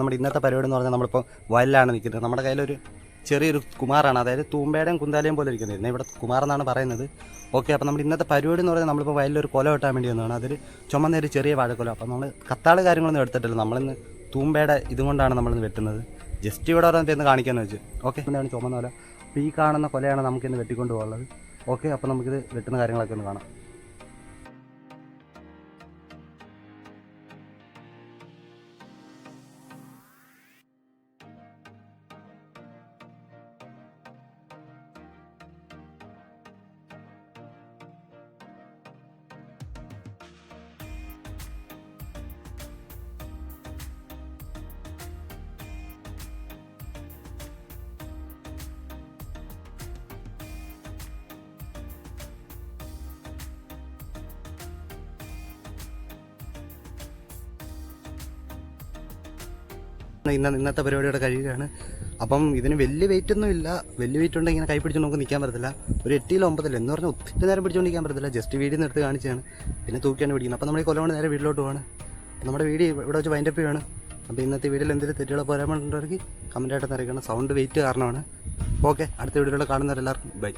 നമ്മുടെ ഇന്നത്തെ പരിപാടി എന്ന് പറഞ്ഞാൽ നമ്മളിപ്പോൾ വയലിലാണ് നിൽക്കുന്നത്. നമ്മുടെ കയ്യിലൊരു ചെറിയൊരു കുമാറാണ്. അതായത് തൂമ്പയുടെയും കുന്താലയും പോലെ ഇരിക്കുന്നത്. ഇന്ന് ഇവിടെ കുമാർ എന്നാണ് പറയുന്നത്. ഓക്കെ അപ്പോൾ നമ്മുടെ ഇന്നത്തെ പരിപാടി എന്ന് പറഞ്ഞാൽ നമ്മളിപ്പോൾ വയലിലൊരു കൊല വെട്ടാൻ വേണ്ടി വന്നതാണ്. അതിൽ ചുമന്നൊരു ചെറിയ വാഴക്കൊല. അപ്പോൾ നമ്മൾ കത്താൾ കാര്യങ്ങളൊന്നും എടുത്തിട്ടില്ല. നമ്മളിന്ന് തൂമ്പയുടെ ഇതുകൊണ്ടാണ് നമ്മളിന്ന് വെട്ടുന്നത്. ജസ്റ്റ് ഇവിടെ ഓരോ എന്തെന്ന് കാണിക്കാമെന്ന് വെച്ച്. ഓക്കെ എന്താണ് ചുമന്ന കൊല? അപ്പോൾ ഈ കാണുന്ന കൊലയാണ് നമുക്കിന്ന് വെട്ടിക്കൊണ്ട് പോകുന്നത് ഓക്കെ അപ്പോൾ നമുക്കിത് വെട്ടുന്ന കാര്യങ്ങളൊക്കെ ഒന്ന് കാണാം. ഇന്ന ഇന്നത്തെ പരിപാടിയുടെ കഴിയുകയാണ്. അപ്പം ഇതിന് വലിയ വെയിറ്റ് ഒന്നും ഇല്ല. വലിയ വെയിറ്റ് ഉണ്ടെങ്കിൽ ഇങ്ങനെ കൈ പിടിച്ച് നമുക്ക് നിൽക്കാൻ പറ്റത്തില്ല. ഒരു എട്ടിലോ ഒമ്പതിലോ എന്ന് പറഞ്ഞാൽ ഒത്തിരി നേരം പിടിച്ചുകൊണ്ട് നിൽക്കാൻ പറ്റത്തില്ല. ജസ്റ്റ് വീഡിയോ എടുത്ത് കാണിച്ചാണ് പിന്നെ തൂക്കിയാണ് പിടിക്കുന്നത്. അപ്പം നമ്മൾ ഈ കൊല്ലം നേരെ വീട്ടിലോട്ട് പോവാണ്. നമ്മുടെ വീട് ഇവിടെ വെച്ച് വൈൻഡപ്പ് ചെയ്യുകയാണ് അപ്പോൾ ഇന്നത്തെ വീഡിയോയിൽ എന്തെങ്കിലും തെറ്റുകളോ പോരാമുണ്ടെങ്കിൽ കമന്റായിട്ട് അറിയിക്കണം. സൗണ്ട് വെയിറ്റ് കാരണമാണ്. ഓക്കെ അടുത്ത വീഡിയോയിൽ കാണുന്നവരെല്ലാവർക്കും ബൈ